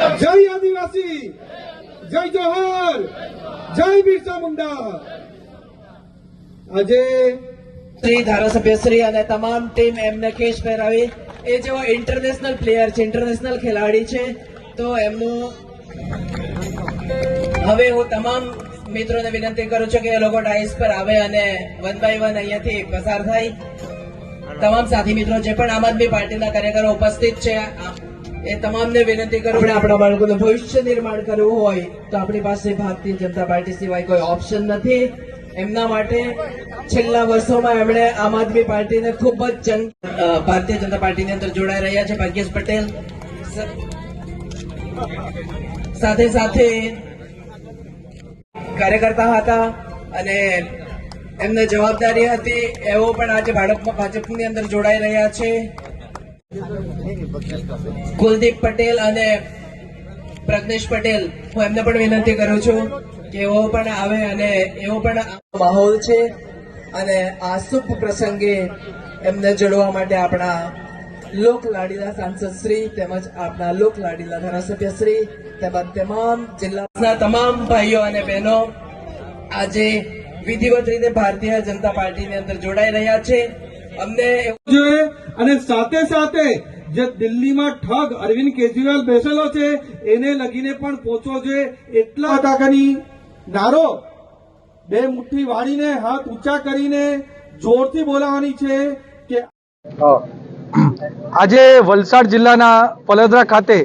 જય આદિવાસી, જય જોહર જય બિરસા મુંડા. આજે શ્રી ધારાસભ્ય શ્રી અને તમામ ટીમ એમને કેશ પહેરાવી. એ જેવો ઇન્ટરનેશનલ પ્લેયર છે ઇન્ટરનેશનલ ખેલાડી છે, તો એમનું હવે હું તમામ મિત્રોને વિનંતી કરું છું કે એ લોકો ડાઇસ પર આવે અને વન બાય વન અહીંયાથી પસાર થાય. તમામ સાથી મિત્રો, જે પણ આમ આદમી પાર્ટીના કાર્યકરો ઉપસ્થિત છે એ તમામને વિનંતી કરું આપણે આપણા બાળકોનું ભવિષ્ય નિર્માણ કરવું હોય તો આપણી પાસે ભારતીય જનતા પાર્ટી સિવાય કોઈ ઓપ્શન નથી. એમના માટે છેલ્લા વર્ષોમાં એમણે આમ આદમી પાર્ટીને ખૂબ જ જંગ ભારતીય જનતા પાર્ટીની અંદર જોડાઈ રહ્યા છે. ભાગ્યેશ પટેલ. સાથે સાથે કાર્યકર્તા હતા અને એમને જવાબદારી હતી. એવો પણ આજે ભાજપમાં ભાજપની અંદર જોડાઈ રહ્યા છે. કુલદીપ પટેલ અને પ્રજ્ઞેશ પટેલ, હું એમને પણ વિનંતી કરું છું કે એવો પણ આવે અને એવો પણ માહોલ છે અને આ શુભ પ્રસંગે એમને જોડવા માટે આપણા લોક લાડીલા સાંસદ શ્રી તેમજ આપણા લોક લાડીલા ધારાસભ્ય શ્રી તેમજ તમામ જિલ્લાના તમામ ભાઈઓ અને બહેનો આજે વિધિવત રીતે ભારતીય જનતા પાર્ટીની અંદર જોડાઈ રહ્યા છે. અમને જોઈએ. અને સાથે સાથે જે દિલ્હીમાં ઠગ અરવિંદ કેજરીવાલ બેસેલો છે એને લગીને પણ પહોંચવો જોઈએ. એટલા ટાકાની નારો. બે મુઠ્ઠી વાળીને હાથ ઊંચા કરીને જોરથી બોલાવાની છે કે આજે વલસાડ જિલ્લાના પલદરા ખાતે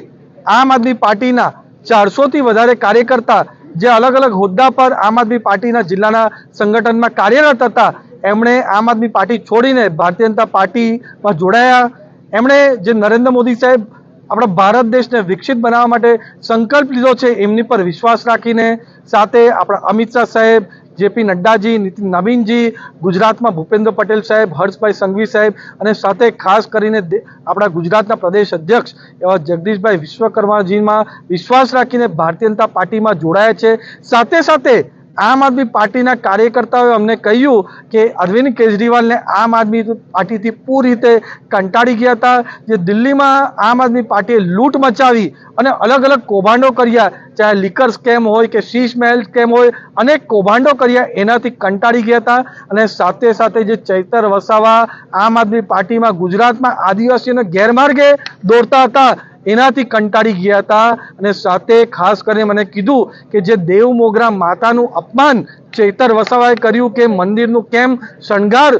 આમ આદમી પાર્ટીના ચારસોથી વધારે કાર્યકર્તા જે અલગ અલગ હોદ્દા પર આમ આદમી પાર્ટીના જિલ્લાના સંગઠનમાં કાર્યરત હતા એમણે આમ આદમી પાર્ટી છોડીને ભારતીય જનતા પાર્ટીમાં જોડાયા. એમણે જે નરેન્દ્ર મોદી સાહેબ આપણા ભારત દેશને વિકસિત બનાવવા માટે સંકલ્પ લીધો છે, એમની પર વિશ્વાસ રાખીને, સાથે આપણા અમિત શાહ સાહેબ, જેપી નડ્ડાજી, નીતિન નવીનજી, ગુજરાતમાં ભૂપેન્દ્ર પટેલ સાહેબ, હર્ષભાઈ સંઘવી સાહેબ અને સાથે ખાસ કરીને આપણા ગુજરાતના પ્રદેશ અધ્યક્ષ એવા જગદીશભાઈ વિશ્વકર્માજીમાં વિશ્વાસ રાખીને ભારતીય જનતા પાર્ટીમાં જોડાયા છે. સાથે સાથે આમ આદમી પાર્ટીના કાર્યકર્તાઓએ અમને કહ્યું કે અરવિંદ કેજરીવાલને આમ આદમી પાર્ટીથી પૂરી રીતે કંટાળી ગયા હતા, જે દિલ્હીમાં આમ આદમી પાર્ટીએ લૂંટ મચાવી અને અલગ અલગ કૌભાંડો કર્યા, ચાહે લિકર સ્કેમ હોય કે શીશ મહેલ સ્કેમ હોય, અનેક કૌભાંડો કર્યા, એનાથી કંટાળી ગયા હતા. અને સાથે સાથે જે ચૈતર વસાવા આમ આદમી પાર્ટીમાં ગુજરાતમાં આદિવાસીઓને ગેરમાર્ગે દોરતા હતા એનાથી કંટાળી ગયા હતા અને સાથે ખાસ કરીને મને કીધું કે જે દેવ મોગરા માતાનું અપમાન ચૈતર વસાવાએ કર્યું કે મંદિરનું કેમ શણગાર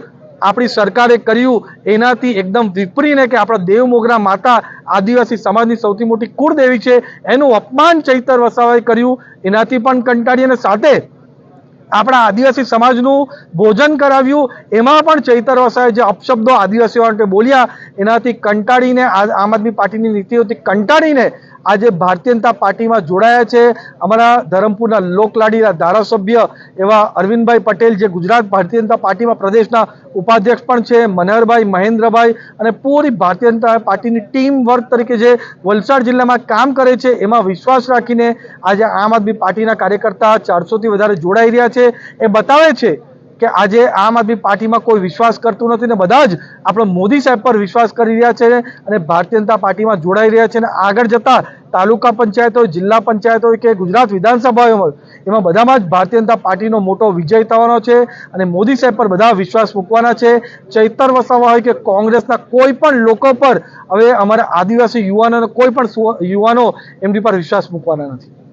આપણી સરકારે કર્યું, એનાથી એકદમ વિપરીને કે આપણા દેવ મોગરા માતા આદિવાસી સમાજની સૌથી મોટી કુળદેવી છે, એનું અપમાન ચૈતર વસાવાએ કર્યું, એનાથી પણ કંટાળી અને સાથે આપણા આદિવાસી સમાજનું ભોજન કરાવ્યું. એમાં પણ ચૈતર વસાએ જે અપશબ્દો આદિવાસીઓ માટે બોલ્યા, એનાથી કંટાળીને આમ આદમી પાર્ટીની નીતિઓથી કંટાળીને આજે ભારતીય જનતા પાર્ટીમાં જોડાયા છે. અમારા ધરમપુરના લોકલાડીના ધારાસભ્ય એવા અરવિંદભાઈ પટેલ જે ગુજરાત ભારતીય જનતા પાર્ટીમાં પ્રદેશના ઉપાધ્યક્ષ પણ છે, મનહરભાઈ મહેન્દ્રભાઈ અને પૂરી ભારતીય જનતા પાર્ટીની ટીમ વર્ક તરીકે જે વલસાડ જિલ્લામાં કામ કરે છે, એમાં વિશ્વાસ રાખીને આજે આમ આદમી પાર્ટીના કાર્યકર્તા ચારસોથી વધારે જોડાઈ રહ્યા છે. એ બતાવે છે કે આજે આમ આદમી પાર્ટીમાં કોઈ વિશ્વાસ કરતું નથી ને બધા જ આપણે મોદી સાહેબ પર વિશ્વાસ કરી રહ્યા છે અને ભારતીય જનતા પાર્ટીમાં જોડાઈ રહ્યા છે અને આગળ જતા તાલુકા પંચાયત, જિલ્લા પંચાયત કે ગુજરાત વિધાનસભા હોય એમાં બધામાં જ ભારતીય જનતા પાર્ટીનો મોટો વિજય થવાનો છે અને મોદી સાહેબ પર બધા વિશ્વાસ મૂકવાના છે. ચૈતર વસાવા હોય કે કોંગ્રેસના કોઈ પણ લોકો પર હવે અમારા આદિવાસી યુવાનોનો કોઈ પણ યુવાનો એમની પર વિશ્વાસ મૂકવાના નથી.